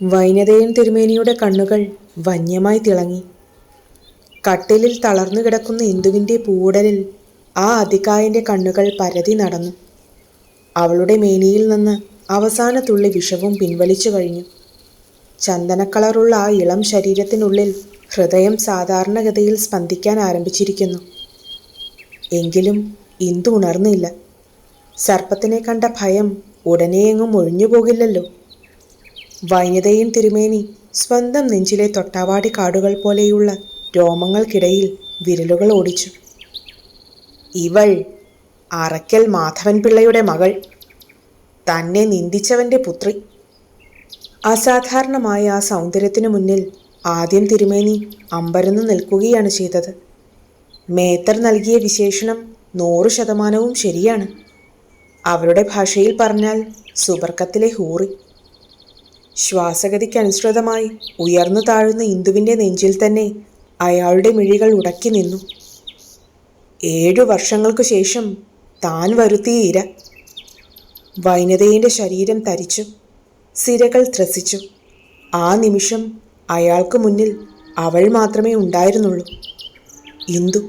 വൈനതയൻ തിരുമേനിയുടെ കണ്ണുകൾ വന്യമായി തിളങ്ങി. കട്ടിലിൽ തളർന്നു കിടക്കുന്ന ഇന്ദുവിന്റെ പൂടലിൽ ആ അതികായന്റെ കണ്ണുകൾ പരതി നടന്നു. അവളുടെ മേനിയിൽ നിന്ന് അവസാന തുള്ളി വിഷവും പിൻവലിച്ചു കഴിഞ്ഞു. ചന്ദനക്കളറുള്ള ആ ഇളം ശരീരത്തിനുള്ളിൽ ഹൃദയം സാധാരണഗതിയിൽ സ്പന്ദിക്കാൻ ആരംഭിച്ചിരിക്കുന്നു. എങ്കിലും ഇന്ദു ഉണർന്നില്ല. സർപ്പത്തിനെ കണ്ട ഭയം ഉടനെയെങ്ങും ഒഴിഞ്ഞു പോകില്ലല്ലോ വൈനതയും തിരുമേനി സ്വന്തം നെഞ്ചിലെ തൊട്ടാവാടി കാടുകൾ പോലെയുള്ള രോമങ്ങൾക്കിടയിൽ വിരലുകൾ ഓടിച്ചു. ഇവൾ അറയ്ക്കൽ മാധവൻ പിള്ളയുടെ മകൾ. തന്നെ നിന്ദിച്ചവന്റെ പുത്രി. അസാധാരണമായ ആ സൗന്ദര്യത്തിനു മുന്നിൽ ആദ്യം തിരുമേനി അമ്പരന്ന് നിൽക്കുകയാണ് ചെയ്തത്. മേത്തർ നൽകിയ വിശേഷണം നൂറ് ശതമാനവും ശരിയാണ്. അവരുടെ ഭാഷയിൽ പറഞ്ഞാൽ സുബർക്കത്തിലെ ഹൂറി. ശ്വാസഗതിക്കനുസൃതമായി ഉയർന്നു താഴുന്ന ഇന്ദുവിന്റെ നെഞ്ചിൽ തന്നെ അയാളുടെ മിഴികൾ ഉടക്കി നിന്നു. ഏഴു വർഷങ്ങൾക്കു ശേഷം താൻ വരുത്തിയ ഇര. വൈനതയുടെ ശരീരം തരിച്ചു. സിരകൾ ത്രസിച്ചു. ആ നിമിഷം അയാൾക്ക് മുന്നിൽ അവൾ മാത്രമേ ഉണ്ടായിരുന്നുള്ളൂ. ഇന്ദു.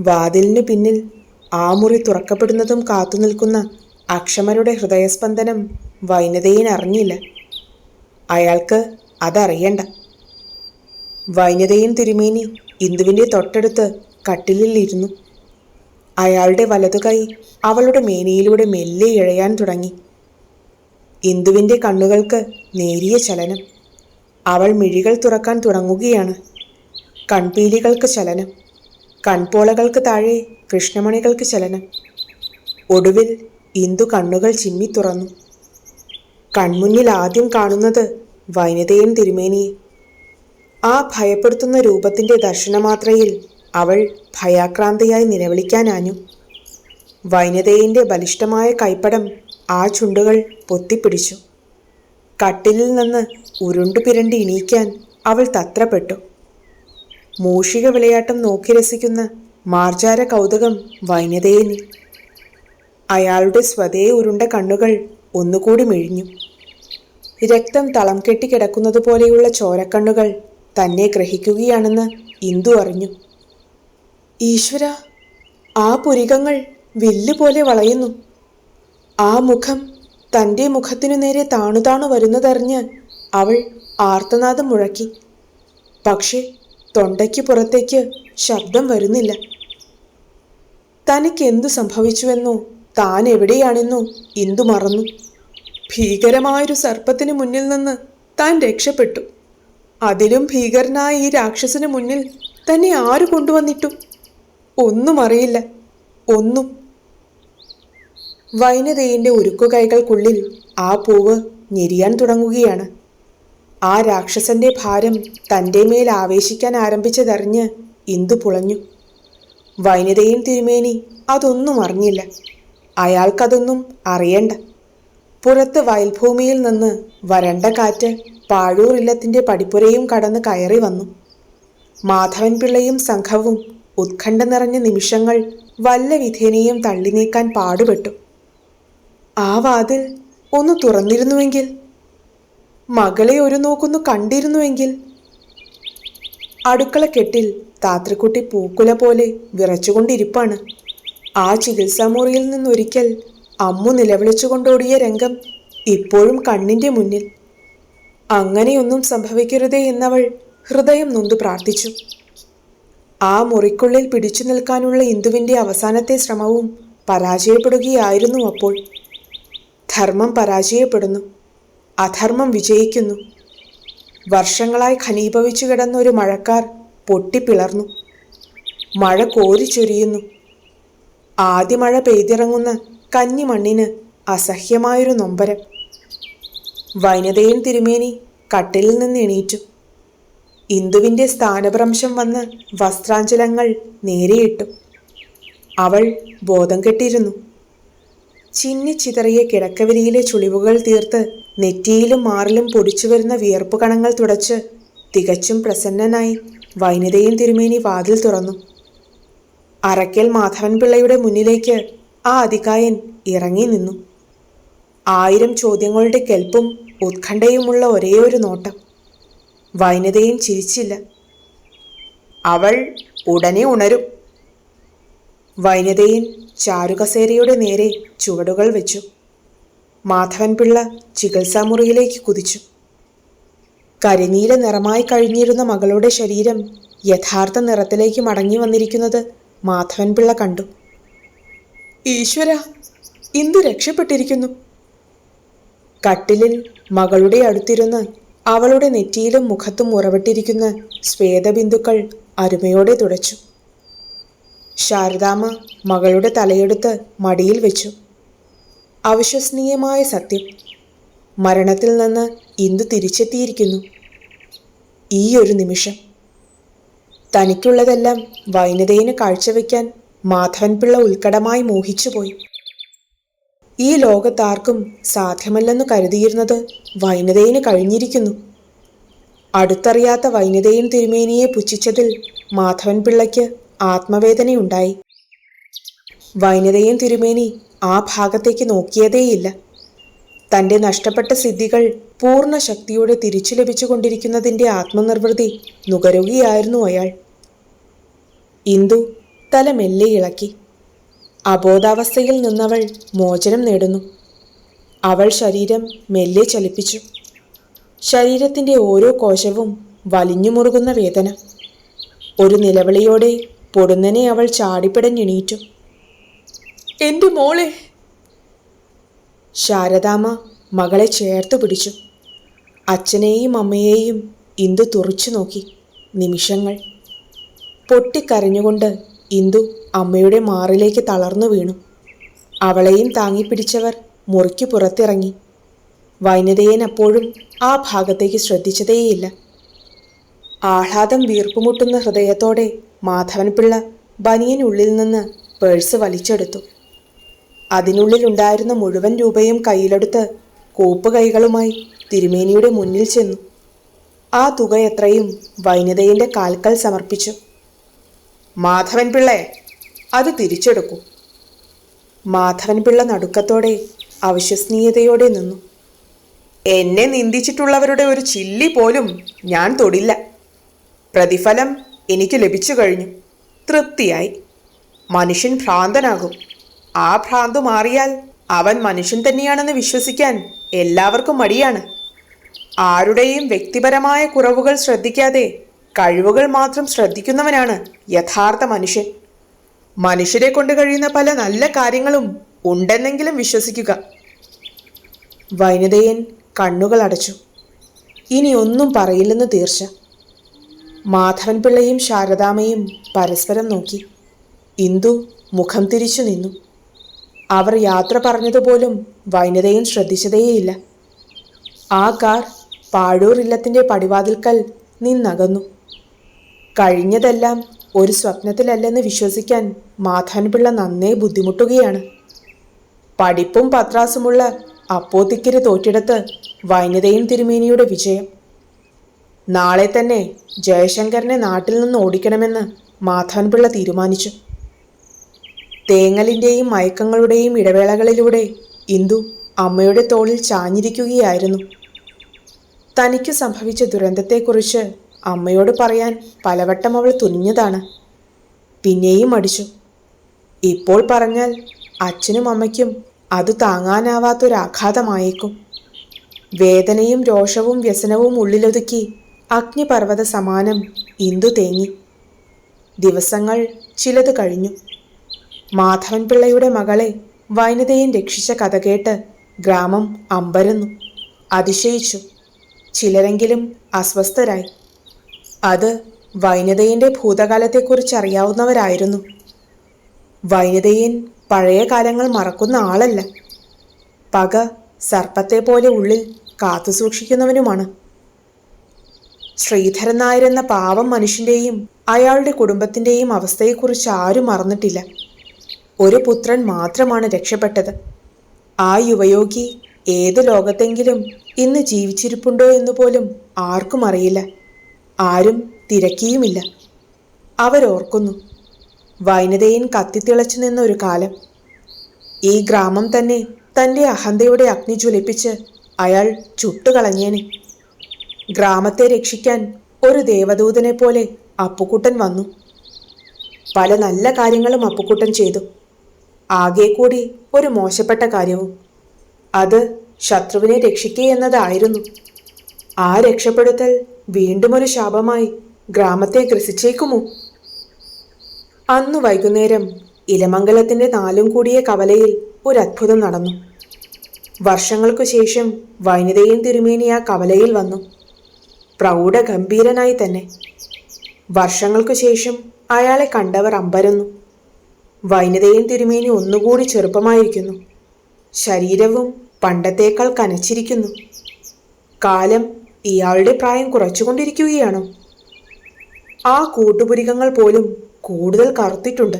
വാതിലിന് പിന്നിൽ ആ മുറി തുറക്കപ്പെടുന്നതും കാത്തുനിൽക്കുന്ന അക്ഷമരുടെ ഹൃദയസ്പന്ദനം വൈനതയിൽ അറിഞ്ഞില്ല അയാൾക്ക് അതറിയണ്ട. വൈനതയും തിരുമേനി ഇന്ദുവിന്റെ തൊട്ടടുത്ത് കട്ടിലിൽ ഇരുന്നു. അയാളുടെ വലതുകൈ അവളുടെ മേനയിലൂടെ മെല്ലെ ഇഴയാൻ തുടങ്ങി. ഇന്ദുവിന്റെ കണ്ണുകൾക്ക് നേരിയ ചലനം. അവൾ മിഴികൾ തുറക്കാൻ തുടങ്ങുകയാണ്. കൺപീലികൾക്ക് ചലനം. കൺപോളകൾക്ക് താഴെ കൃഷ്ണമണികൾക്ക് ചലനം. ഒടുവിൽ ഇന്ദു കണ്ണുകൾ ചിമ്മി തുറന്നു. കൺമുന്നിൽ ആദ്യം കാണുന്നത് വനിതയും തിരുമേനിയെ. ആ ഭയപ്പെടുത്തുന്ന രൂപത്തിന്റെ ദർശനമാത്രയിൽ അവൾ ഭയാക്രാന്തയായി നിലവിളിക്കാനാഞ്ഞു വൈനതയിന്റെ ബലിഷ്ഠമായ കൈപ്പടം ആ ചുണ്ടുകൾ പൊത്തിപ്പിടിച്ചു. കട്ടിലിൽ നിന്ന് ഉരുണ്ടു പിരണ്ടി ഇണീക്കാൻ അവൾ തത്രപ്പെട്ടു. മൂഷിക വിളയാട്ടം നോക്കി രസിക്കുന്ന മാർജാര കൗതുകം വൈനതയിനിൽ അയാളുടെ സ്വതേ ഉരുണ്ട കണ്ണുകൾ ഒന്നുകൂടി മിഴിഞ്ഞു. രക്തം തളം കെട്ടി കിടക്കുന്നത് പോലെയുള്ള ചോരക്കണ്ണുകൾ തന്നെ ഗ്രഹിക്കുകയാണെന്ന് ഇന്ദു അറിഞ്ഞു. ഈശ്വര ആ പുരികങ്ങൾ വില്ല് പോലെ വളയുന്നു. ആ മുഖം തന്റെ മുഖത്തിനു നേരെ താണു താണു വരുന്നതറിഞ്ഞ് അവൾ ആർത്തനാദം മുഴക്കി. പക്ഷേ തൊണ്ടയ്ക്ക് പുറത്തേക്ക് ശബ്ദം വരുന്നില്ല. തനിക്കെന്തു സംഭവിച്ചുവെന്നോ താൻ എവിടെയാണെന്നോ ഇന്ദു മറന്നു. ഭീകരമായൊരു സർപ്പത്തിന് മുന്നിൽ നിന്ന് താൻ രക്ഷപ്പെട്ടു. അതിലും ഭീകരനായ ഈ രാക്ഷസന് മുന്നിൽ തന്നെ ആര് കൊണ്ടുവന്നിട്ടു? ഒന്നും അറിയില്ല ഒന്നും. വൈനതയിന്റെ ഉരുക്കുകൈകൾക്കുള്ളിൽ ആ പൂവ് ഞെരിയാൻ തുടങ്ങുകയാണ്. ആ രാക്ഷസന്റെ ഭാരം തന്റെ മേൽ ആവേശിക്കാൻ ആരംഭിച്ചതറിഞ്ഞ് ഇന്ദു പുളഞ്ഞു. വൈനതയും തിരുമേനി അതൊന്നും അറിഞ്ഞില്ല. അയാൾക്കതൊന്നും അറിയണ്ട. പുറത്ത് വയൽഭൂമിയിൽ നിന്ന് വരണ്ട കാറ്റ് പാഴൂർ ഇല്ലത്തിന്റെ പടിപ്പുരയും കടന്ന് കയറി വന്നു. മാധവൻ പിള്ളയും സംഘവും ഉത്കണ്ഠ നിറഞ്ഞ നിമിഷങ്ങൾ വല്ല വിധേനയും തള്ളി നീക്കാൻ പാടുപെട്ടു. ആ വാതിൽ ഒന്ന് തുറന്നിരുന്നുവെങ്കിൽ? മകളെ ഒരു നോക്കൊന്നു കണ്ടിരുന്നുവെങ്കിൽ? അടുക്കളക്കെട്ടിൽ താത്രക്കുട്ടി പൂക്കുല പോലെ വിറച്ചുകൊണ്ടിരിപ്പാണ്. ആ ചികിത്സാമുറിയിൽ നിന്നൊരിക്കൽ അമ്മു നിലവിളിച്ചുകൊണ്ടോടിയ രംഗം ഇപ്പോഴും കണ്ണിന്റെ മുന്നിൽ. അങ്ങനെയൊന്നും സംഭവിക്കരുതേ എന്നവൾ ഹൃദയം നൊന്തു പ്രാർത്ഥിച്ചു. ആ മുറിക്കുള്ളിൽ പിടിച്ചു നിൽക്കാനുള്ള ഇന്ദുവിന്റെ അവസാനത്തെ ശ്രമവും പരാജയപ്പെടുകയായിരുന്നു അപ്പോൾ. ധർമ്മം പരാജയപ്പെടുന്നു. അധർമ്മം വിജയിക്കുന്നു. വർഷങ്ങളായി ഖനീഭവിച്ചു കിടന്ന ഒരു മഴക്കാർ പൊട്ടിപ്പിളർന്നു. മഴ കോരിച്ചൊരിയുന്നു. ആദ്യ മഴ പെയ്തിറങ്ങുന്ന കന്നിമണ്ണിന് അസഹ്യമായൊരു നൊമ്പരം. വനിതയിൽ തിരുമേനി കട്ടിലിൽ നിന്ന് എണീറ്റു. ഇന്ദുവിന്റെ സ്ഥാനഭ്രംശം വന്ന് വസ്ത്രാഞ്ചലങ്ങൾ നേരെയിട്ടു അവൾ ബോധം കെട്ടിരുന്നു ചിന്നിച്ചിതറിയ കിടക്കവിരിയിലെ ചുളിവുകൾ തീർത്ത് നെറ്റിയിലും മാറിലും പൊടിച്ചു വരുന്ന വിയർപ്പ് കണങ്ങൾ തുടച്ച് തികച്ചും പ്രസന്നനായി വൈനതയും തിരുമേനി വാതിൽ തുറന്നു. അറയ്ക്കൽ മാധവൻ പിള്ളയുടെ മുന്നിലേക്ക് ആ അധികായൻ ഇറങ്ങി നിന്നു. ആയിരം ചോദ്യങ്ങളുടെ കെൽപ്പും ഉത്കണ്ഠയുമുള്ള ഒരേയൊരു നോട്ടം. വൈനതയും ചിരിച്ചില്ല. അവൾ ഉടനെ ഉണരും. വൈനതയും ചാരുകസേരയുടെ നേരെ ചുവടുകൾ വെച്ചു. മാധവൻപിള്ള ചികിത്സാമുറിയിലേക്ക് കുതിച്ചു. കരിനീല നിറമായി കഴിഞ്ഞിരുന്ന മകളുടെ ശരീരം യഥാർത്ഥ നിറത്തിലേക്ക് മടങ്ങി വന്നിരിക്കുന്നത് മാധവൻപിള്ള കണ്ടു. ഈശ്വര ഇന്ദു രക്ഷപ്പെട്ടിരിക്കുന്നു. കട്ടിലിൽ മകളുടെ അടുത്തിരുന്ന് അവളുടെ നെറ്റിയിലും മുഖത്തും ഉറവിട്ടിരിക്കുന്ന ശ്വേതബിന്ദുക്കൾ അരുമയോടെ തുടച്ചു. ശാരദാമ്മ മകളുടെ തലയെടുത്ത് മടിയിൽ വെച്ചു. അവിശ്വസനീയമായ സത്യം. മരണത്തിൽ നിന്ന് ഇന്ദു തിരിച്ചെത്തിയിരിക്കുന്നു. ഈ ഒരു നിമിഷം തനിക്കുള്ളതെല്ലാം വൈനതയിന് കാഴ്ചവെക്കാൻ മാധവൻപിള്ള ഉത്കടമായി മോഹിച്ചുപോയി. ഈ ലോകത്താർക്കും സാധ്യമല്ലെന്ന് കരുതിയിരുന്നത് വൈനതയിന് കഴിഞ്ഞിരിക്കുന്നു. അടുത്തറിയാത്ത വൈനതയും തിരുമേനിയെ പുച്ഛിച്ചതിൽ മാധവൻപിള്ളയ്ക്ക് ആത്മവേദനയുണ്ടായി. വൈനതയും തിരുമേനി ആ ഭാഗത്തേക്ക് നോക്കിയതേയില്ല. തന്റെ നഷ്ടപ്പെട്ട സിദ്ധികൾ പൂർണ ശക്തിയോടെ തിരിച്ചു ലഭിച്ചുകൊണ്ടിരിക്കുന്നതിന്റെ ആത്മനിർവൃതി നുകരുകയായിരുന്നു അയാൾ. ഇന്ദു തല മെല്ലെ ഇളക്കി. അബോധാവസ്ഥയിൽ നിന്നവൾ മോചനം നേടുന്നു. അവൾ ശരീരം മെല്ലെ ചലിപ്പിച്ചു. ശരീരത്തിന്റെ ഓരോ കോശവും വലിഞ്ഞു മുറുകുന്ന വേദന. ഒരു നിലവിളിയോടെ പൊടുന്നനെ അവൾ ചാടിപ്പിടഞ്ഞെണീറ്റു. എന്റെ മോളെ ശാരദാമ്മ മകളെ ചേർത്ത് പിടിച്ചു. അച്ഛനെയും അമ്മയെയും ഇന്ദു തുറച്ചു നോക്കി. നിമിഷങ്ങൾ. പൊട്ടിക്കരഞ്ഞുകൊണ്ട് ഇന്ദു അമ്മയുടെ മാറിലേക്ക് തളർന്നു വീണു. അവളെയും താങ്ങിപ്പിടിച്ചവർ മുറിക്ക് പുറത്തിറങ്ങി. വൈനതയൻ അപ്പോഴും ആ ഭാഗത്തേക്ക് ശ്രദ്ധിച്ചതേയില്ല. ആഹ്ലാദം വീർപ്പുമുട്ടുന്ന ഹൃദയത്തോടെ മാധവൻപിള്ള ബനിയനുള്ളിൽ നിന്ന് പേഴ്സ് വലിച്ചെടുത്തു. അതിനുള്ളിലുണ്ടായിരുന്ന മുഴുവൻ രൂപയും കയ്യിലെടുത്ത് കോപ്പ് കൈകളുമായി തിരുമേനിയുടെ മുന്നിൽ ചെന്നു. ആ തുക എത്രയും വൈനതയുടെ കാൽക്കൽ സമർപ്പിച്ചു. മാധവൻ പിള്ളേ അത് തിരിച്ചെടുക്കൂ. മാധവൻ പിള്ള നടുക്കത്തോടെ അവിശ്വസനീയതയോടെ നിന്നു. എന്നെ നിന്ദിച്ചിട്ടുള്ളവരുടെ ഒരു ചില്ലി പോലും ഞാൻ തൊടില്ല. പ്രതിഫലം എനിക്ക് ലഭിച്ചു കഴിഞ്ഞു. തൃപ്തിയായി. മനുഷ്യൻ ഭ്രാന്തനാകും. ആ ഭ്രാന്ത് മാറിയാൽ അവൻ മനുഷ്യൻ തന്നെയാണെന്ന് വിശ്വസിക്കാൻ എല്ലാവർക്കും മടിയാണ്. ആരുടെയും വ്യക്തിപരമായ കുറവുകൾ ശ്രദ്ധിക്കാതെ കഴിവുകൾ മാത്രം ശ്രദ്ധിക്കുന്നവനാണ് യഥാർത്ഥ മനുഷ്യൻ. മനുഷ്യരെ കൊണ്ട് കഴിയുന്ന പല നല്ല കാര്യങ്ങളും ഉണ്ടെന്നെങ്കിലും വിശ്വസിക്കുക. വൈനതയൻ കണ്ണുകൾ അടച്ചു. ഇനി ഒന്നും പറയില്ലെന്ന് തീർച്ച. മാധവൻപിള്ളയും ശാരദാമയും പരസ്പരം നോക്കി. ഇന്ദു മുഖം തിരിച്ചു നിന്നു. അവർ യാത്ര പറഞ്ഞതുപോലും വൈനതയും ശ്രദ്ധിച്ചതേയില്ല. ആ കാർ പാഴൂർ ഇല്ലത്തിന്റെ പടിവാതിൽക്കൽ നിന്നകന്നു. കഴിഞ്ഞതെല്ലാം ഒരു സ്വപ്നത്തിലല്ലെന്ന് വിശ്വസിക്കാൻ മാധാൻപിള്ള നന്നേ ബുദ്ധിമുട്ടുകയാണ്. പഠിപ്പും പത്രാസുമുള്ള അപ്പോത്തിക്കരി തോറ്റിടത്ത് വൈനതയും തിരുമേനിയുടെ വിജയം. നാളെ തന്നെ ജയശങ്കറിനെ നാട്ടിൽ നിന്ന് ഓടിക്കണമെന്ന് മാധാൻപിള്ള തീരുമാനിച്ചു. തേങ്ങലിന്റെയും മയക്കങ്ങളുടെയും ഇടവേളകളിലൂടെ ഇന്ദു അമ്മയുടെ തോളിൽ ചാഞ്ഞിരിക്കുകയായിരുന്നു. തനിക്ക് സംഭവിച്ച ദുരന്തത്തെക്കുറിച്ച് അമ്മയോട് പറയാൻ പലവട്ടം അവൾ തുനിഞ്ഞതാണ്. പിന്നെയും അടിച്ചു ഇപ്പോൾ പറഞ്ഞാൽ അച്ഛനും അമ്മയ്ക്കും അത് താങ്ങാനാവാത്തൊരാഘാതമായേക്കും. വേദനയും രോഷവും വ്യസനവും ഉള്ളിലൊതുക്കി അഗ്നിപർവത സമാനം ഇന്ദു തേങ്ങി. ദിവസങ്ങൾ ചിലത് കഴിഞ്ഞു. മാധവൻപിള്ളയുടെ മകളെ വൈനതയും രക്ഷിച്ച കഥ കേട്ട് ഗ്രാമം അമ്പരന്നു. അതിശയിച്ചു. ചിലരെങ്കിലും അസ്വസ്ഥരായി. അത് വൈനതയന്റെ ഭൂതകാലത്തെക്കുറിച്ച് അറിയാവുന്നവരായിരുന്നു വൈനതയൻ പഴയ കാലങ്ങൾ മറക്കുന്ന ആളല്ല. പക സർപ്പത്തെ പോലെ ഉള്ളിൽ കാത്തു സൂക്ഷിക്കുന്നവനുമാണ്. ശ്രീധരൻ നായരെന്ന പാവം മനുഷ്യന്റെയും അയാളുടെ കുടുംബത്തിന്റെയും അവസ്ഥയെക്കുറിച്ച് ആരും മറന്നിട്ടില്ല ഒരു പുത്രൻ മാത്രമാണ് രക്ഷപ്പെട്ടത്. ആ യുവയോഗി ഏത് ലോകത്തെങ്കിലും ഇന്ന് ജീവിച്ചിരിപ്പുണ്ടോ എന്ന് പോലും ആർക്കും അറിയില്ല. ആരും തിരക്കിയുമില്ല. അവരോർക്കുന്നു. വൈനതയൻ കത്തിത്തിളച്ചു നിന്ന ഒരു കാലം. ഈ ഗ്രാമം തന്നെ തന്റെ അഹന്തയുടെ അഗ്നി ജ്വലിപ്പിച്ച് അയാൾ ചുട്ടുകളഞ്ഞേനെ. ഗ്രാമത്തെ രക്ഷിക്കാൻ ഒരു ദേവദൂതനെ പോലെ അപ്പുക്കുട്ടൻ വന്നു. പല നല്ല കാര്യങ്ങളും അപ്പുക്കുട്ടൻ ചെയ്തു. ആകെ കൂടി ഒരു മോശപ്പെട്ട കാര്യവും. അത് ശത്രുവിനെ രക്ഷിക്കുക എന്നതായിരുന്നു. ആ രക്ഷപ്പെടുത്തൽ വീണ്ടും ഒരു ശാപമായി ഗ്രാമത്തെ ഗ്രസിച്ചേക്കുമോ? അന്നു വൈകുന്നേരം ഇലമംഗലത്തിന്റെ നാലും കൂടിയ കവലയിൽ ഒരു അത്ഭുതം നടന്നു. വർഷങ്ങൾക്കു ശേഷം വൈനിതയും തിരുമേനി ആ കവലയിൽ വന്നു. പ്രൗഢഗംഭീരനായി തന്നെ. വർഷങ്ങൾക്കു ശേഷം അയാളെ കണ്ടവർ അമ്പരന്നു. വൈനിതയും തിരുമേനി ഒന്നുകൂടി ചെറുപ്പമായിരിക്കുന്നു. ശരീരവും പണ്ടത്തേക്കാൾ കനച്ചിരിക്കുന്നു. കാലം ഇയാളുടെ പ്രായം കുറച്ചുകൊണ്ടിരിക്കുകയാണോ? ആ കൂട്ടുപുരികങ്ങൾ പോലും കൂടുതൽ കറുത്തിട്ടുണ്ട്.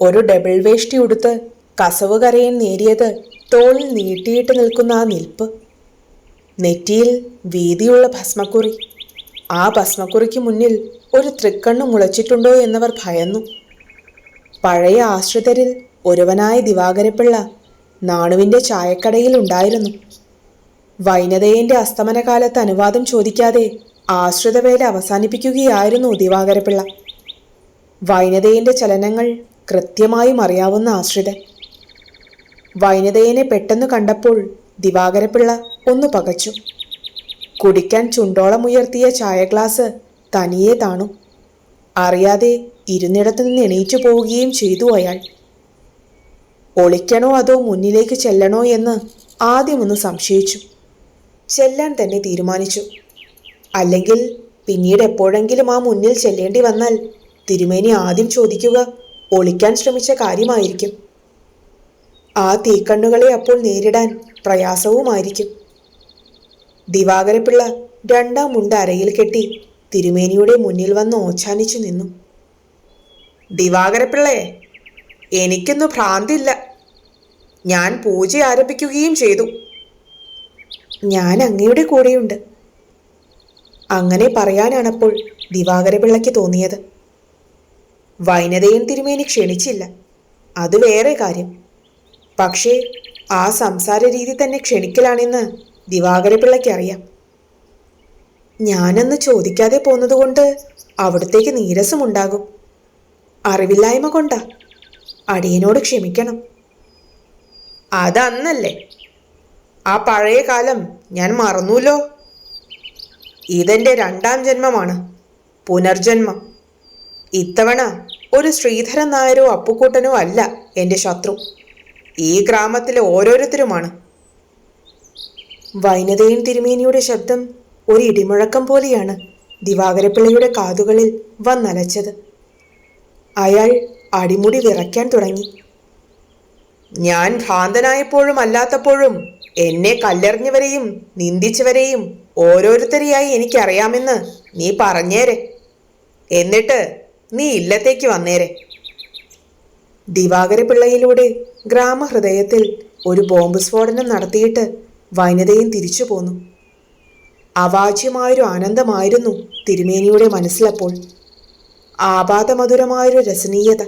ഒരു ഡബിൾ വേഷ്ടി ഉടുത്ത് കസവ് കരയൻ നേരിയത് തോളിൽ നീട്ടിയിട്ട് നിൽക്കുന്ന ആ നിൽപ്പ്. നെറ്റിയിൽ വീതിയുള്ള ഭസ്മക്കുറി. ആ ഭസ്മക്കുറിക്ക് മുന്നിൽ ഒരു തൃക്കണ്ണ് മുളച്ചിട്ടുണ്ടോ എന്നവർ ഭയന്നു. പഴയ ആശ്രിതരിൽ ഒരുവനായ ദിവാകരപ്പിള്ള നാണുവിന്റെ ചായക്കടയിൽ ഉണ്ടായിരുന്നു. വൈനതയന്റെ അസ്തമനകാലത്ത് അനുവാദം ചോദിക്കാതെ ആശ്രിതവേല അവസാനിപ്പിക്കുകയായിരുന്നു ദിവാകരപ്പിള്ള വൈനതയന്റെ ചലനങ്ങൾ കൃത്യമായും അറിയാവുന്ന ആശ്രിതൻ. വൈനതയനെ പെട്ടെന്ന് കണ്ടപ്പോൾ ദിവാകരപ്പിള്ള ഒന്ന് പകച്ചു. കുടിക്കാൻ ചുണ്ടോളമുയർത്തിയ ചായ ഗ്ലാസ് തനിയെ താണു. അറിയാതെ ഇരുന്നിടത്തു നിന്ന് എണീറ്റു പോവുകയും ചെയ്തു അയാൾ. ഒളിക്കണോ അതോ മുന്നിലേക്ക് ചെല്ലണോ എന്ന് ആദ്യമൊന്ന് സംശയിച്ചു. ചെല്ലാൻ തന്നെ തീരുമാനിച്ചു. അല്ലെങ്കിൽ പിന്നീട് എപ്പോഴെങ്കിലും ആ മുന്നിൽ ചെല്ലേണ്ടി വന്നാൽ തിരുമേനി ആദ്യം ചോദിക്കുക ഒളിക്കാൻ ശ്രമിച്ച കാര്യമായിരിക്കും. ആ തീക്കണ്ണുകളെ അപ്പോൾ നേരിടാൻ പ്രയാസവുമായിരിക്കും ദിവാകരപ്പിള്ള രണ്ടാം മുണ്ട് അരയിൽ കെട്ടി തിരുമേനിയുടെ മുന്നിൽ വന്ന് ഓച്ചാനിച്ചു നിന്നു. ദിവാകരപ്പിള്ളേ എനിക്കൊന്നും ഭ്രാന്തില്ല. ഞാൻ പൂജ ആരംഭിക്കുകയും ചെയ്തു. ഞാൻ അങ്ങയുടെ കൂടെയുണ്ട്. അങ്ങനെ പറയാനാണപ്പോൾ ദിവാകരപിള്ളയ്ക്ക് തോന്നിയത്. വൈനതയും തിരുമേനി ക്ഷണിച്ചില്ല. അത് വേറെ കാര്യം. പക്ഷേ ആ സംസാര രീതി തന്നെ ക്ഷണിക്കലാണെന്ന് ദിവാകരപിള്ളയ്ക്കറിയാം. ഞാനന്ന് ചോദിക്കാതെ പോന്നതുകൊണ്ട് അവിടത്തേക്ക് നീരസമുണ്ടാകും. അറിവില്ലായ്മ കൊണ്ടാ. അടിയനോട് ക്ഷമിക്കണം. അതന്നല്ലേ. ആ പഴയ കാലം ഞാൻ മറന്നൂലോ ഇതെന്റെ രണ്ടാം ജന്മമാണ്. പുനർജന്മം. ഇത്തവണ ഒരു ശ്രീധരൻ നായരോ അപ്പുക്കൂട്ടനോ അല്ല എന്റെ ശത്രു. ഈ ഗ്രാമത്തിലെ ഓരോരുത്തരുമാണ്. വൈനതയും തിരുമേനിയുടെ ശബ്ദം ഒരു ഇടിമുഴക്കം പോലെയാണ് ദിവാകരപ്പിള്ളയുടെ കാതുകളിൽ വന്നലച്ചത്. അയാൾ അടിമുടി വിറയ്ക്കാൻ തുടങ്ങി. ഞാൻ ഭ്രാന്തനായപ്പോഴും അല്ലാത്തപ്പോഴും എന്നെ കല്ലെറിഞ്ഞവരെയും നിന്ദിച്ചവരെയും ഓരോരുത്തരെയായി എനിക്കറിയാമെന്ന് നീ പറഞ്ഞേരെ. എന്നിട്ട് നീ ഇല്ലത്തേക്ക് വന്നേരെ. ദിവാകരപിള്ളയിലൂടെ ഗ്രാമഹൃദയത്തിൽ ഒരു ബോംബ് സ്ഫോടനം നടത്തിയിട്ട് വനിതയും തിരിച്ചു പോന്നു. അവാച്യമായൊരു ആനന്ദമായിരുന്നു തിരുമേനിയുടെ മനസ്സിലപ്പോൾ. ആപാതമധുരമായൊരു രസനീയത.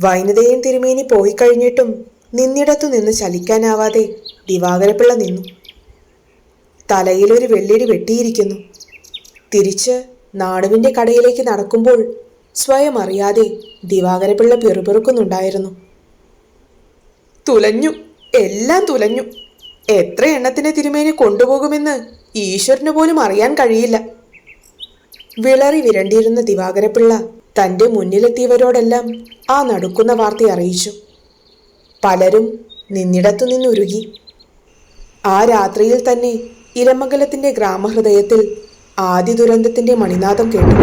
വൈനതയും തിരുമേനി പോയി കഴിഞ്ഞിട്ടും നിന്നിടത്തു നിന്ന് ചലിക്കാനാവാതെ ദിവാകരപ്പിള്ള നിന്നു. തലയിലൊരു വെള്ളിടി വെട്ടിയിരിക്കുന്നു. തിരിച്ച് നാടുവിന്റെ കടയിലേക്ക് നടക്കുമ്പോൾ സ്വയം അറിയാതെ ദിവാകരപ്പിള്ള പിറുപിറുക്കുന്നുണ്ടായിരുന്നു. തുലഞ്ഞു എല്ലാം തുലഞ്ഞു. എത്ര എണ്ണത്തിനെ തിരുമേനി കൊണ്ടുപോകുമെന്ന് ഈശ്വരന് പോലും അറിയാൻ കഴിയില്ല. വിളറി വിരണ്ടിയിരുന്ന ദിവാകരപ്പിള്ള തന്റെ മുന്നിലെത്തിയവരോടെല്ലാം ആ നടുക്കുന്ന വാർത്ത അറിയിച്ചു. പലരും നിന്നിടത്തു നിന്നുരുകി. ആ രാത്രിയിൽ തന്നെ ഇരമംഗലത്തിന്റെ ഗ്രാമഹൃദയത്തിൽ ആദ്യ ദുരന്തത്തിന്റെ മണിനാദം കേട്ടു.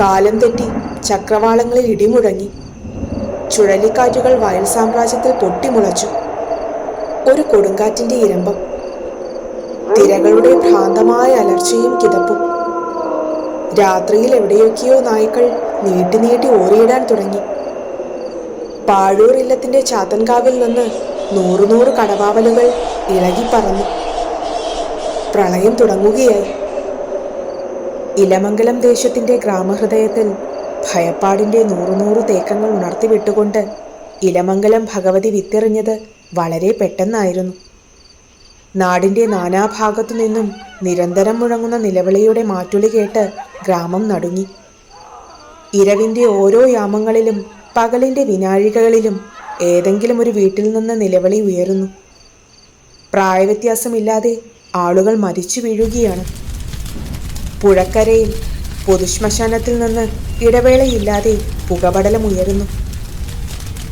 കാലം തെറ്റി ചക്രവാളങ്ങളിൽ ഇടിമുഴങ്ങി. ചുഴലിക്കാറ്റുകൾ വയൽ സാമ്രാജ്യത്തിൽ പൊട്ടിമുളച്ചു. ഒരു കൊടുങ്കാറ്റിന്റെ ഇരമ്പം. തിരകളുടെ ഭ്രാന്തമായ അലർച്ചയും കിതപ്പും. രാത്രിയിൽ എവിടെയൊക്കെയോ നായ്ക്കൾ നീട്ടി നീട്ടി ഓറിയിടാൻ തുടങ്ങി. പാഴൂർ ഇല്ലത്തിന്റെ ചാത്തൻകാവിൽ നിന്ന് നൂറുനൂറ് നൂറ് കടവാവലുകൾ ഇളകിപ്പറന്നു പ്രളയം തുടങ്ങുകയായി. ഇലമംഗലം ദേശത്തിന്റെ ഗ്രാമഹൃദയത്തിൽ ഭയപ്പാടിന്റെ നൂറുനൂറ് തേക്കങ്ങൾ ഉണർത്തിവിട്ടുകൊണ്ട് ഇലമംഗലം ഭഗവതി വിത്തെറിഞ്ഞത് വളരെ പെട്ടെന്നായിരുന്നു. നാടിന്റെ നാനാഭാഗത്തു നിന്നും നിരന്തരം മുഴങ്ങുന്ന നിലവിളിയുടെ മാറ്റുളി കേട്ട് ഗ്രാമം നടുങ്ങി. ഇരവിന്റെ ഓരോ യാമങ്ങളിലും പകലിന്റെ വിനാഴികകളിലും ഏതെങ്കിലും ഒരു വീട്ടിൽ നിന്ന് നിലവിളി ഉയരുന്നു. പ്രായവ്യത്യാസമില്ലാതെ ആളുകൾ മരിച്ചു വീഴുകയാണ്. പുഴക്കരയിൽ പൊതുശ്മശാനത്തിൽ നിന്ന് ഇടവേളയില്ലാതെ പുകപടലം ഉയരുന്നു.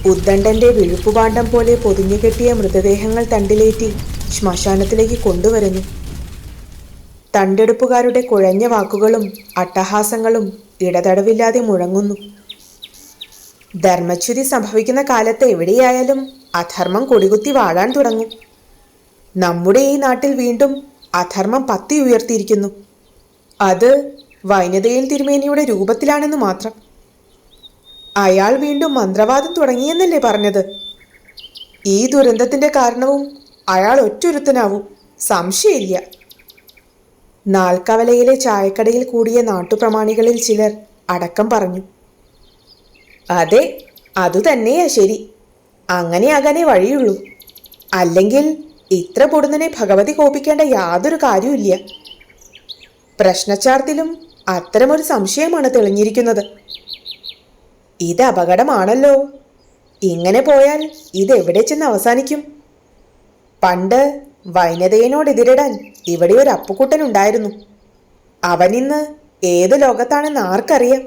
ഉദ്ദണ്ഡന്റെ വിഴുപ്പുപാണ്ഡം പോലെ പൊതിഞ്ഞുകെട്ടിയ മൃതദേഹങ്ങൾ തണ്ടിലേറ്റി ശ്മശാനത്തിലേക്ക് കൊണ്ടുവരുന്നു. തണ്ടെടുപ്പുകാരുടെ കുഴഞ്ഞ വാക്കുകളും അട്ടഹാസങ്ങളും ഇടതടവില്ലാതെ മുഴങ്ങുന്നു. ധർമ്മച്യുതി സംഭവിക്കുന്ന കാലത്ത് എവിടെയായാലും അധർമ്മം കൊടികുത്തി വാഴാൻ തുടങ്ങും. നമ്മുടെ ഈ നാട്ടിൽ വീണ്ടും അധർമ്മം പത്തി ഉയർത്തിയിരിക്കുന്നു. അത് വൈനതയിൽ തിരുമേനിയുടെ രൂപത്തിലാണെന്ന് മാത്രം. അയാൾ വീണ്ടും മന്ത്രവാദം തുടങ്ങിയെന്നല്ലേ പറഞ്ഞത്? ഈ ദുരന്തത്തിന്റെ കാരണവും അയാൾ ഒറ്റൊരുത്തനാവും. സംശയമില്ല. നാൽക്കവലയിലെ ചായക്കടയിൽ കൂടിയ നാട്ടുപ്രമാണികളിൽ ചിലർ അടക്കം പറഞ്ഞു അതെ അതുതന്നെയാ ശരി. അങ്ങനെ അങ്ങനെയാകാനേ വഴിയുള്ളൂ. അല്ലെങ്കിൽ ഇത്ര പൊടുന്നനെ ഭഗവതി കോപിക്കേണ്ട യാതൊരു കാര്യമില്ല പ്രശ്നച്ചാർത്തിലും അത്തരമൊരു സംശയമാണ് തെളിഞ്ഞിരിക്കുന്നത്. ഇത് അപകടമാണല്ലോ. ഇങ്ങനെ പോയാൽ ഇത് എവിടെ ചെന്ന് അവസാനിക്കും? പണ്ട് വൈനതയനോട് എതിരിടാൻ ഇവിടെ ഒരു അപ്പുക്കുട്ടൻ ഉണ്ടായിരുന്നു. അവൻ അവനിന്ന് ഏത് ലോകത്താണെന്ന് ആർക്കറിയാം?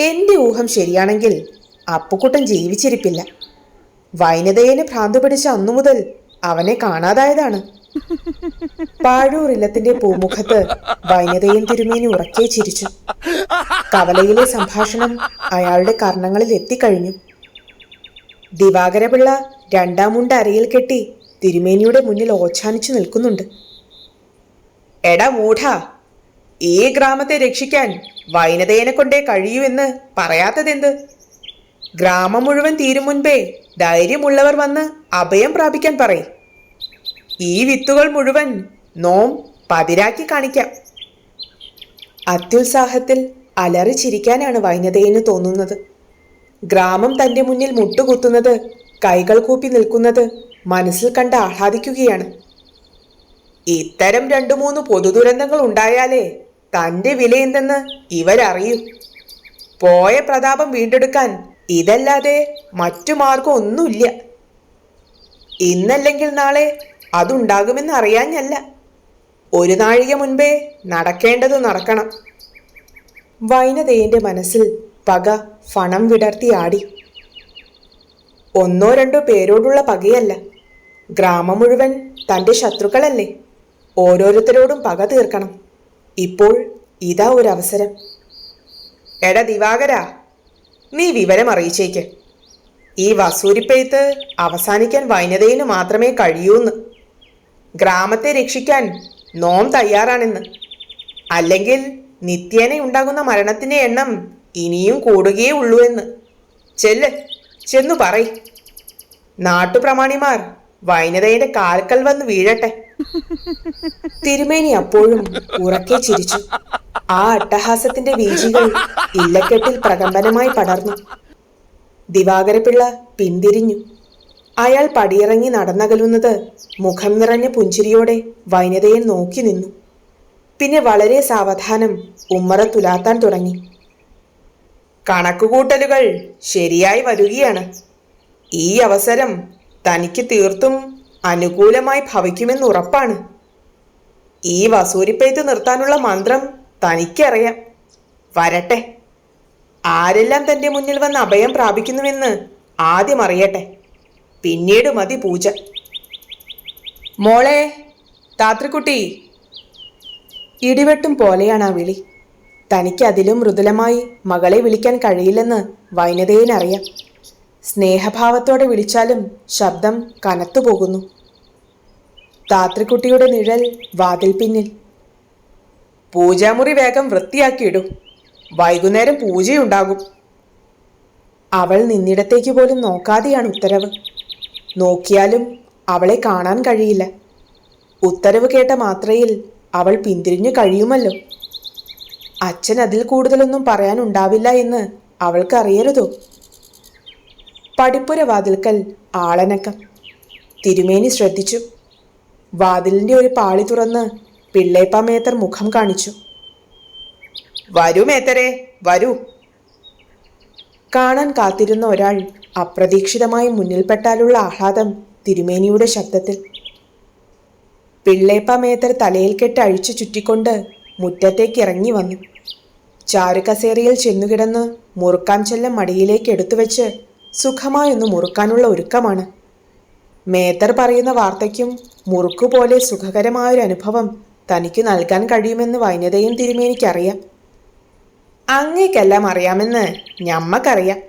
എന്റെ ഊഹം ശരിയാണെങ്കിൽ അപ്പുക്കുട്ടൻ ജീവിച്ചിരിപ്പില്ല. വൈനതയന് ഭ്രാന്ത് പിടിച്ച അന്നു മുതൽ അവനെ കാണാതായതാണ്. പാഴൂർ ഇല്ലത്തിന്റെ പൂമുഖത്ത് വൈനതയൻ തിരുമേനി ഉറക്കെ ചിരിച്ചു. കവലയിലെ സംഭാഷണം അയാളുടെ കർണങ്ങളിൽ എത്തിക്കഴിഞ്ഞു. ദിവാകരപിള്ള രണ്ടാം മുണ്ട് അരയിൽ കെട്ടി തിരുമേനിയുടെ മുന്നിൽ ഓച്ഛാനിച്ചു നിൽക്കുന്നുണ്ട്. എടാ മൂഢ ഈ ഗ്രാമത്തെ രക്ഷിക്കാൻ വൈനതേനെ കൊണ്ടേ കഴിയൂ എന്ന് പറയാത്തതെന്ത്? ഗ്രാമം മുഴുവൻ തീരും മുൻപേ ധൈര്യമുള്ളവർ വന്ന് അഭയം പ്രാപിക്കാൻ പറയും. ഈ വിത്തുകൾ മുഴുവൻ നോം പതിരാക്കി കാണിക്കാം. അത്യുത്സാഹത്തിൽ അലറി ചിരിക്കാനാണ് വൈനതയെന്ന് തോന്നുന്നത്. ഗ്രാമം തന്റെ മുന്നിൽ മുട്ടുകുത്തുന്നത് കൈകൾ കൂപ്പി നിൽക്കുന്നത് മനസ്സിൽ കണ്ട് ആഹ്ലാദിക്കുകയാണ്. ഇത്തരം രണ്ടു മൂന്ന് പൊതുദുരന്തങ്ങൾ ഉണ്ടായാലേ തന്റെ വിലയെന്തെന്ന് ഇവരറിയൂ. പോയ പ്രതാപം വീണ്ടെടുക്കാൻ ഇതല്ലാതെ മറ്റു മാർഗം ഒന്നുമില്ല. ഇന്നല്ലെങ്കിൽ നാളെ അതുണ്ടാകുമെന്ന് അറിയാഞ്ഞല്ല. ഒരു നാഴിക മുൻപേ നടക്കേണ്ടത് നടക്കണം. വൈനതയന്റെ മനസ്സിൽ പക ഫണം വിടർത്തിയാടി. ഒന്നോ രണ്ടോ പേരോടുള്ള പകയല്ല. ഗ്രാമം മുഴുവൻ തന്റെ ശത്രുക്കളല്ലേ? ഓരോരുത്തരോടും പക തീർക്കണം. ഇപ്പോൾ ഇതാ ഒരു അവസരം എടാ ദിവാകര നീ വിവരം അറിയിച്ചേക്ക്. ഈ വസൂരിപ്പെയ്ത്ത് അവസാനിക്കാൻ വൈനതയിന് മാത്രമേ കഴിയൂന്ന്. ഗ്രാമത്തെ രക്ഷിക്കാൻ നോം തയ്യാറാണെന്ന്. അല്ലെങ്കിൽ നിത്യേന ഉണ്ടാകുന്ന മരണത്തിന്റെ എണ്ണം ഇനിയും കൂടുകയേ ഉള്ളൂ എന്ന്. ചെല്ല് ചെന്നു പറയ്. നാട്ടുപ്രമാണിമാർ വൈനതയുടെ കാൽക്കൽ വന്ന് വീഴട്ടെ. തിരുമേനി അപ്പോഴും ഉറക്കെ ചിരിച്ചു. ആ അട്ടഹാസത്തിന്റെ വീജികൾ ഇല്ലക്കെട്ടിൽ പ്രകമ്പനമായി പടർന്നു. ദിവാകരപിള്ള പിന്തിരിഞ്ഞു. അയാൾ പടിയിറങ്ങി നടന്നകലുന്നത് മുഖം നിറഞ്ഞ പുഞ്ചിരിയോടെ വൈനതയെ നോക്കി നിന്നു. പിന്നെ വളരെ സാവധാനം ഉമ്മറ തുലാത്താൻ തുടങ്ങി. കണക്കുകൂട്ടലുകൾ ശരിയായി വരികയാണ്. ഈ അവസരം തനിക്ക് തീർത്തും അനുകൂലമായി ഭവിക്കുമെന്ന് ഉറപ്പാണ്. ഈ വസൂരിപ്പെയ്ത്ത് നിർത്താനുള്ള മന്ത്രം തനിക്കറിയാം. വരട്ടെ. ആരെല്ലാം തന്റെ മുന്നിൽ വന്ന് അഭയം പ്രാപിക്കുന്നുവെന്ന് ആദ്യം അറിയട്ടെ. പിന്നീട് മതി പൂജ. മോളെ താത്രിക്കുട്ടി. ഇടിവെട്ടും പോലെയാണ് ആ വിളി. തനിക്ക് അതിലും മൃദുലമായി മകളെ വിളിക്കാൻ കഴിയില്ലെന്ന് വൈനതയിനറിയാം. സ്നേഹഭാവത്തോടെ വിളിച്ചാലും ശബ്ദം കനത്തുപോകുന്നു. താത്രിക്കുട്ടിയുടെ നിഴൽ വാതിൽ പിന്നിൽ. പൂജാമുറി വേഗം വൃത്തിയാക്കിയിടും. വൈകുന്നേരം പൂജയുണ്ടാകും. അവൾ നിന്നിടത്തേക്ക് പോലും നോക്കാതെയാണ് ഉത്തരവ്. നോക്കിയാലും അവളെ കാണാൻ കഴിയില്ല. ഉത്തരവ് കേട്ട മാത്രയിൽ അവൾ പിന്തിരിഞ്ഞു കഴിയുമല്ലോ. അച്ഛൻ അതിൽ കൂടുതലൊന്നും പറയാനുണ്ടാവില്ല എന്ന് അവൾക്കറിയരുതോ? പടിപ്പുര വാതിൽക്കൽ ആളനക്കം. തിരുമേനി ശ്രദ്ധിച്ചു. വാതിലിന്റെ ഒരു പാളി തുറന്ന് പിള്ളേപ്പ മേത്തർ മുഖം കാണിച്ചു. വരൂ മേത്തരെ വരൂ. കാണാൻ കാത്തിരുന്ന ഒരാൾ അപ്രതീക്ഷിതമായി മുന്നിൽപ്പെട്ടാലുള്ള ആഹ്ലാദം തിരുമേനിയുടെ ശബ്ദത്തിൽ. പിള്ളേപ്പ മേത്തർ തലയിൽ കെട്ട് അഴിച്ചു ചുറ്റിക്കൊണ്ട് മുറ്റത്തേക്ക് ഇറങ്ങി വന്നു. ചാരുകസേരയിൽ ചെന്നുകിടന്ന് മുറുക്കാൻ ചെല്ലം മടിയിലേക്ക് എടുത്തു വെച്ച് സുഖമായൊന്ന് മുറുക്കാനുള്ള ഒരുക്കമാണ്. മേത്തർ പറയുന്ന വാർത്തയ്ക്കും മുറുക്കുപോലെ സുഖകരമായൊരു അനുഭവം തനിക്ക് നൽകാൻ കഴിയുമെന്ന് വൈനതയും തിരുമേനിക്കറിയാം അങ്ങേക്കെല്ലാം അറിയാമെന്ന് ഞമ്മക്കറിയാം.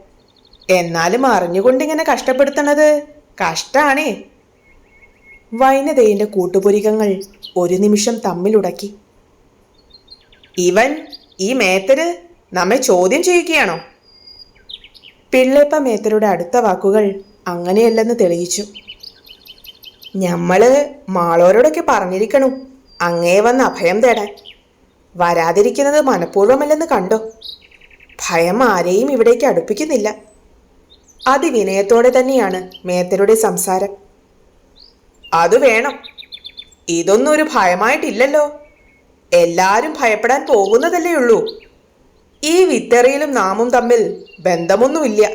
എന്നാലും അറിഞ്ഞുകൊണ്ടിങ്ങനെ കഷ്ടപ്പെടുത്തണത് കഷ്ടാണേ. വൈനതയുടെ കൂട്ടുപുരികങ്ങൾ ഒരു നിമിഷം തമ്മിലുടക്കി ഇവൻ ഈ മേത്തര് നമ്മെ ചോദ്യം ചെയ്യുകയാണോ? പിള്ളേപ്പ മേത്തരുടെ അടുത്ത വാക്കുകൾ അങ്ങനെയല്ലെന്ന് തെളിയിച്ചു. ഞമ്മൾ മാളോരോടൊക്കെ പറഞ്ഞിരിക്കണു. അങ്ങേ വന്ന് അഭയം തേടാൻ. വരാതിരിക്കുന്നത് മനഃപൂർവമല്ലെന്ന് കണ്ടോ. ഭയം ആരെയും ഇവിടേക്ക് അടുപ്പിക്കുന്നില്ല. അതിവിനയത്തോടെ തന്നെയാണ് മേത്തരുടെ സംസാരം. അത് വേണം. ഇതൊന്നും ഒരു ഭയമായിട്ടില്ലല്ലോ. എല്ലാവരും ഭയപ്പെടാൻ പോകുന്നതല്ലേ ഉള്ളൂ. ഈ വിത്തെറിയിലും നാമും തമ്മിൽ ബന്ധമൊന്നുമില്ല.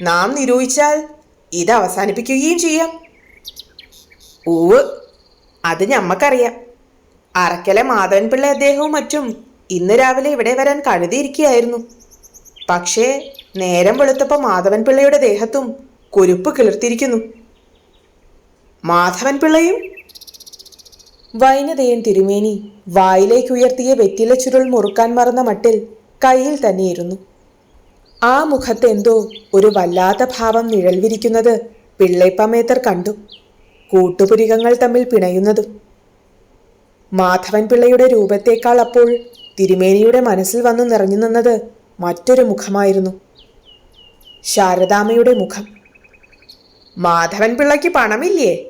നാം നിരൂപിച്ചാൽ ഇത് അവസാനിപ്പിക്കുകയും ചെയ്യാം. ഊവ് അത് ഞമ്മക്കറിയാം. അറക്കലെ മാധവൻപിള്ള അദ്ദേഹവും മറ്റും ഇന്ന് രാവിലെ ഇവിടെ വരാൻ കഴുതിയിരിക്കുകയായിരുന്നു. പക്ഷേ നേരം വെളുത്തപ്പോൾ മാധവൻപിള്ളയുടെ ദേഹത്തും കുരുപ്പ് കിളിർത്തിരിക്കുന്നു മാധവൻപിള്ളയും വൈനതയൻ തിരുമേനി വായിലേക്ക് ഉയർത്തിയ വെറ്റില ചുരുൾ മുറുക്കാൻ മറന്ന മട്ടിൽ കയ്യിൽ തന്നെയിരുന്നു. ആ മുഖത്തെന്തോ ഒരു വല്ലാത്ത ഭാവം നിഴൽ വിരിക്കുന്നത് പിള്ളേപ്പമേത്തർ കണ്ടു. കൂട്ടുപുരികങ്ങൾ തമ്മിൽ പിണയുന്നതും. മാധവൻ പിള്ളയുടെ രൂപത്തേക്കാൾ അപ്പോൾ തിരുമേനിയുടെ മനസ്സിൽ വന്നു നിറഞ്ഞു നിന്നത് മറ്റൊരു മുഖമായിരുന്നു. ശാരദാമ്മയുടെ മുഖം. മാധവൻ പിള്ളയ്ക്ക് പണമില്ലേ?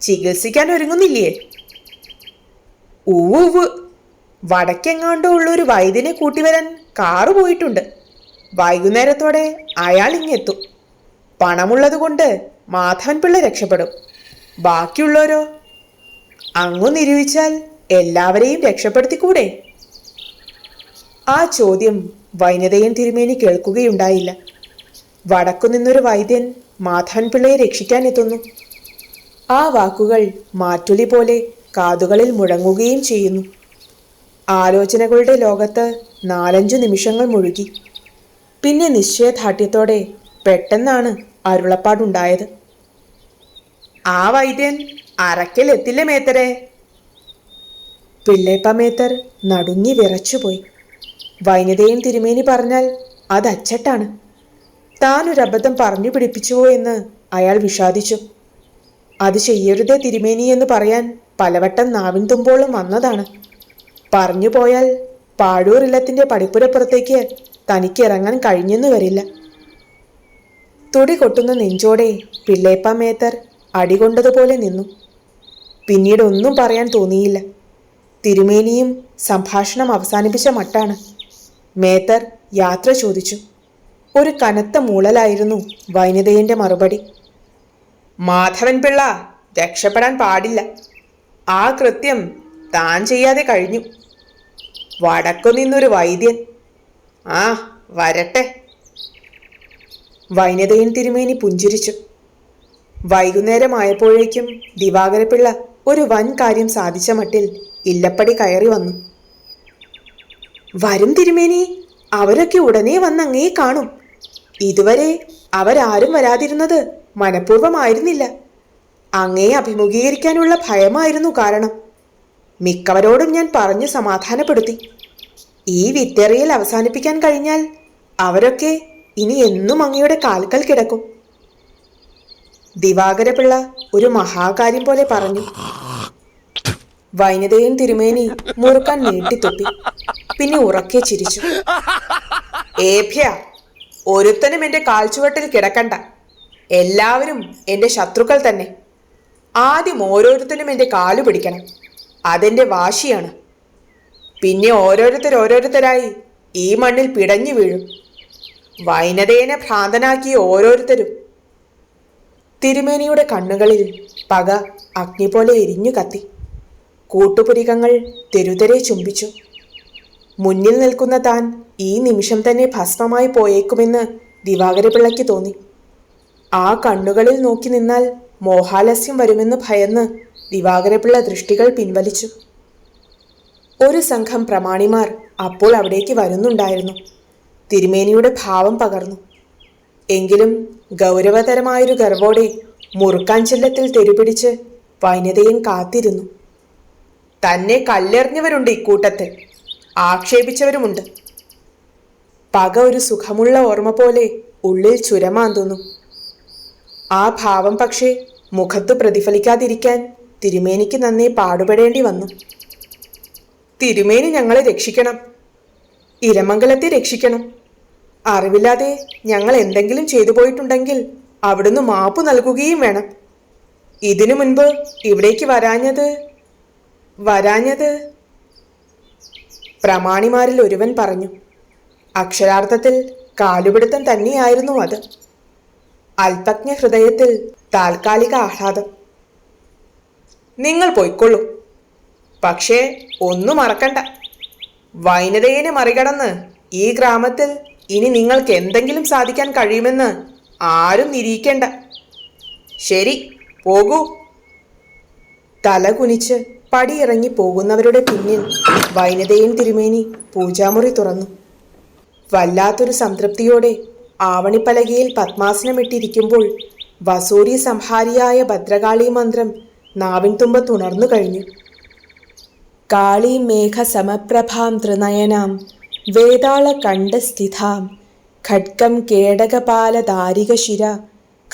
ചികിത്സിക്കാൻ ഒരുങ്ങുന്നില്ലേ? ഊവ് വടക്കെങ്ങാണ്ടോ ഉള്ള ഒരു വൈദ്യനെ കൂട്ടിവരാൻ കാറ് പോയിട്ടുണ്ട്. വൈകുന്നേരത്തോടെ അയാൾ ഇങ്ങെത്തും. പണമുള്ളത് കൊണ്ട് മാധവൻ പിള്ള രക്ഷപ്പെടും. ബാക്കിയുള്ളവരോ അങ്ങു നിരൂപിച്ചാൽ എല്ലാവരെയും രക്ഷപ്പെടുത്തിക്കൂടെ? ആ ചോദ്യം വൈനതയൻ തിരുമേനി കേൾക്കുകയുണ്ടായില്ല. വടക്കുനിന്നൊരു വൈദ്യൻ മാധവൻ പിള്ളയെ രക്ഷിക്കാൻ എത്തുന്നു ആ വാക്കുകൾ മാറ്റുലി പോലെ കാതുകളിൽ മുഴങ്ങുകയും ചെയ്യുന്നു. ആലോചനകളുടെ ലോകത്ത് നാലഞ്ചു നിമിഷങ്ങൾ മുഴുകി. പിന്നെ നിശ്ചയദാർഢ്യത്തോടെ പെട്ടെന്നാണ് അരുളപ്പാടുണ്ടായത്. ആ വൈദ്യൻ അറക്കൽ എത്തില്ലേ മേത്തരെ? പിള്ളേപ്പമേത്തർ നടുങ്ങി വിറച്ചുപോയി. വൈനതയും തിരുമേനി പറഞ്ഞാൽ അത് അച്ചട്ടാണ്. അബദ്ധം പറഞ്ഞു പിടിപ്പിച്ചുവോ എന്ന് അയാൾ വിഷാദിച്ചു. അത് ചെയ്യരുതേ തിരുമേനി എന്ന് പറയാൻ പലവട്ടം നാവിൻ തുമ്പോളും വന്നതാണ്. പറഞ്ഞു പോയാൽ പാഴൂർ ഇല്ലത്തിന്റെ പടിപ്പുരപ്പുറത്തേക്ക് തനിക്ക് ഇറങ്ങാൻ കഴിഞ്ഞെന്ന് വരില്ല. തുടി കൊട്ടുന്ന നെഞ്ചോടെ പിള്ളേപ്പ മേത്തർ അടികൊണ്ടതുപോലെ നിന്നു. പിന്നീട് ഒന്നും പറയാൻ തോന്നിയില്ല. തിരുമേനിയും സംഭാഷണം അവസാനിപ്പിച്ച മട്ടാണ്. മേത്തർ യാത്ര ചോദിച്ചു. ഒരു കനത്ത മൂളലായിരുന്നു വൈനതയന്റെ മറുപടി. മാധവൻ പിള്ള രക്ഷപ്പെടാൻ പാടില്ല. ആ കൃത്യം താൻ ചെയ്യാതെ കഴിഞ്ഞു. വടക്കു നിന്നൊരു വൈദ്യൻ. ആ വരട്ടെ. വൈനതയൻ തിരുമേനി പുഞ്ചിരിച്ചു. വൈകുന്നേരമായപ്പോഴേക്കും ദിവാകരപിള്ള ഒരു വൻ കാര്യം സാധിച്ച മട്ടിൽ ഇല്ലപ്പടി കയറി വന്നു. വരും തിരുമേനി അവരൊക്കെ ഉടനെ വന്നങ്ങേ കാണും. ഇതുവരെ അവരാരും വരാതിരുന്നത് മനഃപൂർവമായിരുന്നില്ല. അങ്ങേ അഭിമുഖീകരിക്കാനുള്ള ഭയമായിരുന്നു കാരണം. മിക്കവരോടും ഞാൻ പറഞ്ഞു സമാധാനപ്പെടുത്തി. ഈ വിത്തെറിയൽ അവസാനിപ്പിക്കാൻ കഴിഞ്ഞാൽ അവരൊക്കെ ഇനി എന്നും അങ്ങയുടെ കാൽക്കൽ കിടക്കും. ദിവാകരപിള്ള ഒരു മഹാകാര്യം പോലെ പറഞ്ഞു. വൈനതയും തിരുമേനി മുറുക്കാൻ നീട്ടിത്തുപ്പി പിന്നെ ഉറക്കെ ചിരിച്ചു. ഏഭ്യ ഒരുത്തനും എന്റെ കാൽച്ചുവട്ടിൽ കിടക്കണ്ട. എല്ലാവരും എന്റെ ശത്രുക്കൾ തന്നെ. ആദ്യം ഓരോരുത്തരും എന്റെ കാലു പിടിക്കണം. അതെന്റെ വാശിയാണ്. പിന്നെ ഓരോരുത്തർ ഓരോരുത്തരായി ഈ മണ്ണിൽ പിടഞ്ഞു വീഴും. വൈനതേനെ ഭ്രാന്തനാക്കിയ ഓരോരുത്തരും തിരുമേനിയുടെ കണ്ണുകളിൽ പക അഗ്നി പോലെ എരിഞ്ഞു കത്തി. കൂട്ടുപുരികങ്ങൾ തെരുതെരെ ചുംബിച്ചു. മുന്നിൽ നിൽക്കുന്ന താൻ ഈ നിമിഷം തന്നെ ഭസ്മമായി പോയേക്കുമെന്ന് ദിവാകരപിള്ളയ്ക്ക് തോന്നി. ആ കണ്ണുകളിൽ നോക്കി നിന്നാൽ മോഹാലസ്യം വരുമെന്ന് ഭയന്ന് ദിവാകരപിള്ള ദൃഷ്ടികൾ പിൻവലിച്ചു. ഒരു സംഘം പ്രമാണിമാർ അപ്പോൾ അവിടേക്ക് വരുന്നുണ്ടായിരുന്നു. തിരുമേനിയുടെ ഭാവം പകർന്നു. എങ്കിലും ഗൗരവതരമായൊരു ഗർവോടെ മുറുക്കാഞ്ചില്ലത്തിൽ തെരുപിടിച്ച് വൈനതയും കാത്തിരുന്നു. തന്നെ കല്ലെറിഞ്ഞവരുണ്ട് ഇക്കൂട്ടത്തിൽ. ആക്ഷേപിച്ചവരുമുണ്ട്. പക ഒരു സുഖമുള്ള ഓർമ്മ പോലെ ഉള്ളിൽ ചുരമാന്തുന്നു. ആ ഭാവം പക്ഷേ മുഖത്ത് പ്രതിഫലിക്കാതിരിക്കാൻ തിരുമേനിക്ക് നന്നേ പാടുപെടേണ്ടി വന്നു. തിരുമേനി ഞങ്ങളെ രക്ഷിക്കണം. ഇരമംഗലത്തെ രക്ഷിക്കണം. അറിവില്ലാതെ ഞങ്ങൾ എന്തെങ്കിലും ചെയ്തു പോയിട്ടുണ്ടെങ്കിൽ അവിടുന്ന് മാപ്പ് നൽകുകയും വേണം. ഇതിനു മുൻപ് ഇവിടേക്ക് വരാഞ്ഞത് വരാഞ്ഞത് പ്രമാണിമാരിൽ ഒരുവൻ പറഞ്ഞു. അക്ഷരാർത്ഥത്തിൽ കാലുപിടുത്തം തന്നെയായിരുന്നു അത്. അല്പജ്ഞ ഹൃദയത്തിൽ താൽക്കാലിക ആഹ്ലാദം. നിങ്ങൾ പോയിക്കൊള്ളൂ. പക്ഷേ ഒന്നും മറക്കണ്ട. വൈനതയെ മറികടന്ന് ഈ ഗ്രാമത്തിൽ ഇനി നിങ്ങൾക്ക് എന്തെങ്കിലും സാധിക്കാൻ കഴിയുമെന്ന് ആരും നിരീക്കേണ്ട. ശരി പോകൂ. തല കുനിച്ച് പടിയിറങ്ങി പോകുന്നവരുടെ പിന്നിൽ വൈനതയും തിരുമേനി പൂജാമുറി തുറന്നു. വല്ലാത്തൊരു സംതൃപ്തിയോടെ ആവണിപ്പലകയിൽ പത്മാസനമിട്ടിരിക്കുമ്പോൾ വസൂരി സംഹാരിയായ ഭദ്രകാളി മന്ത്രം നാവിൻ തുമ്പത്തുണർന്നു കഴിഞ്ഞു. കാളി മേഘ സമപ്രഭാം ത്രിനയനാം വേതാള കണ്ഠസ്ഥിതാം ഖഡ്ഗം കേടകപാലധാരികശിര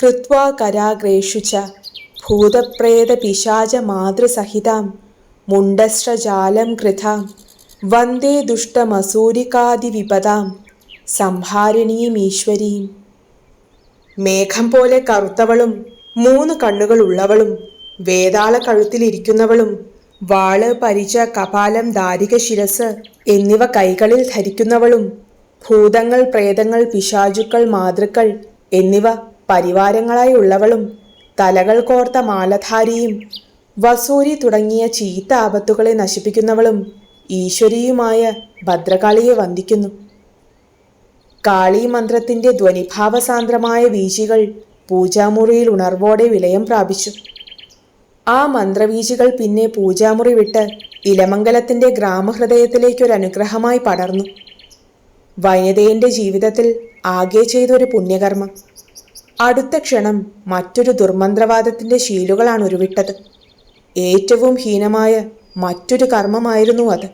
കൃത്വാ കരാഗ്രേഷു ഭൂതപ്രേത പിശാച മാതൃസഹിതാം മുണ്ടശ്രജാലം കൃതാം വന്ദേ ദുഷ്ടമസൂരികാദിവിപദാം സംഹാരിണീം ഈശ്വരീം മേഘം പോലെ കറുത്തവളും മൂന്ന് കണ്ണുകളുള്ളവളും വേതാള കഴുത്തിലിരിക്കുന്നവളും വാൾ പരിച കപാലം ദാരിക ശിരസ് എന്നിവ കൈകളിൽ ധരിക്കുന്നവളും ഭൂതങ്ങൾ പ്രേതങ്ങൾ പിശാചുക്കൾ മാതൃക്കൾ എന്നിവ പരിവാരങ്ങളായി ഉള്ളവളും തലകൾ കോർത്ത മാലധാരിയും വസൂരി തുടങ്ങിയ ചീത്ത ആപത്തുകളെ നശിപ്പിക്കുന്നവളും ഈശ്വരിയുമായ ഭദ്രകാളിയെ വന്ദിക്കുന്നു. കാളി മന്ത്രത്തിന്റെ ധ്വനിഭാവസാന്ദ്രമായ വീചികൾ പൂജാമുറിയിൽ ഉണർവോടെ വിലയം പ്രാപിച്ചു. ആ മന്ത്രവീചികൾ പിന്നെ പൂജാമുറി വിട്ട് ഇലമംഗലത്തിന്റെ ഗ്രാമഹൃദയത്തിലേക്കൊരനുഗ്രഹമായി പടർന്നു. വനിതയുടെ ജീവിതത്തിൽ ആകെ ചെയ്തൊരു പുണ്യകർമ്മം. അടുത്ത ക്ഷണം മറ്റൊരു ദുർമന്ത്രവാദത്തിന്റെ ശീലുകളാണ് ഉരുവിട്ടത് ഏറ്റവും ഹീനമായ മറ്റൊരു കർമ്മമായിരുന്നു അത്.